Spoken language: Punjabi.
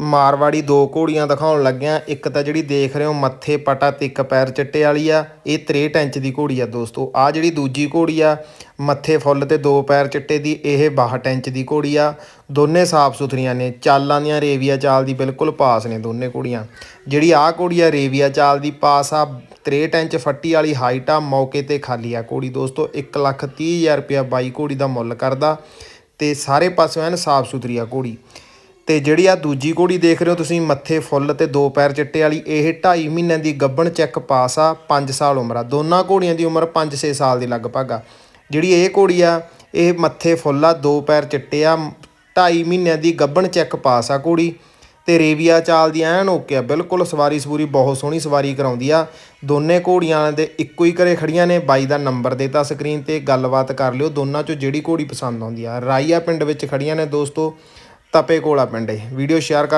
ਮਾਰਵਾੜੀ ਦੋ ਘੋੜੀਆਂ ਦਿਖਾਉਣ ਲੱਗਿਆ। ਇੱਕ ਤਾਂ ਜਿਹੜੀ ਦੇਖ ਰਹੇ ਹੋ, ਮੱਥੇ ਪਟਾ ਤੇ ਇੱਕ ਪੈਰ ਚਿੱਟੇ ਵਾਲੀ ਆ। ਇਹ 63 ਇੰਚ ਦੀ ਘੋੜੀ ਆ ਦੋਸਤੋ। ਆ ਜਿਹੜੀ ਦੂਜੀ ਘੋੜੀ ਆ, ਮੱਥੇ ਫੁੱਲ ਤੇ ਦੋ ਪੈਰ ਚਿੱਟੇ ਦੀ, ਇਹ 62 ਇੰਚ ਦੀ ਘੋੜੀ ਆ। ਦੋਨੇ ਸਾਫ਼ ਸੁਥਰੀਆਂ ਨੇ। ਚਾਲਾਂ ਦੀਆਂ ਰੇਵੀਆ ਚਾਲ ਦੀ ਬਿਲਕੁਲ ਪਾਸ ਨੇ ਦੋਨੇ ਘੋੜੀਆਂ। ਜਿਹੜੀ ਆ ਘੋੜੀ ਆ, ਰੇਵੀਆ ਚਾਲ ਦੀ ਪਾਸ ਆ 63 ਇੰਚ ਫੱਟੀ ਵਾਲੀ ਹਾਈਟ ਆ, ਮੌਕੇ ਤੇ ਖਾਲੀ ਆ ਘੋੜੀ ਦੋਸਤੋ। 130000 ਰੁਪਇਆ ਬਾਈ ਘੋੜੀ ਦਾ ਮੁੱਲ ਕਰਦਾ ਤੇ ਸਾਰੇ ਪਾਸਿਓਂ ਐਨ ਸਾਫ਼ ਸੁਥਰੀ ਆ ਘੋੜੀ। ਤੇ ਜਿਹੜੀ ਆ ਦੂਜੀ ਘੋੜੀ ਦੇਖ ਰਹੇ ਹੋ ਤੁਸੀਂ, ਮੱਥੇ ਫੁੱਲ ਤੇ ਦੋ ਪੈਰ ਚਿੱਟੇ ਵਾਲੀ, ਇਹ 2.5 ਮਹੀਨਿਆਂ ਦੀ ਗੱਬਣ ਚੈੱਕ ਪਾਸ ਆ 5 ਸਾਲ ਉਮਰ ਆ। ਦੋਨਾਂ ਘੋੜੀਆਂ ਦੀ ਉਮਰ 5-6 ਸਾਲ ਦੀ ਲਗਭਗ ਆ। ਜਿਹੜੀ ਇਹ ਘੋੜੀ ਆ, ਇਹ ਮੱਥੇ ਫੁੱਲ ਆ, ਦੋ ਪੈਰ ਚਿੱਟੇ ਆ 2.5 ਮਹੀਨਿਆਂ ਦੀ ਗੱਬਣ ਚੈੱਕ ਪਾਸ ਆ ਘੋੜੀ। ਤੇ ਰੇਵੀਆ ਚਾਲ ਦੀ ਐਨ ਓਕੇ ਆ, ਬਿਲਕੁਲ ਸਵਾਰੀ ਸਵੂਰੀ, ਬਹੁਤ ਸੋਹਣੀ ਸਵਾਰੀ ਕਰਾਉਂਦੀ ਆ। ਦੋਨੇ ਘੋੜੀਆਂ ਦੇ ਇੱਕੋ ਹੀ ਘਰੇ ਖੜੀਆਂ ਨੇ, ਬਾਈ ਦਾ ਨੰਬਰ ਦੇਤਾ ਸਕਰੀਨ ਤੇ, ਗੱਲਬਾਤ ਕਰ ਲਿਓ। ਦੋਨਾਂ ਚੋਂ ਜਿਹੜੀ ਘੋੜੀ ਪਸੰਦ ਆਉਂਦੀ ਆ, ਰਾਈਆ ਪਿੰਡ ਵਿੱਚ ਖੜੀਆਂ ਨੇ ਦੋਸਤੋ। ਤਪੇ ਕੋਲਾ ਪਿੰਡ ਏ ਵੀਡੀਓ ਸ਼ੇਅਰ ਕਰ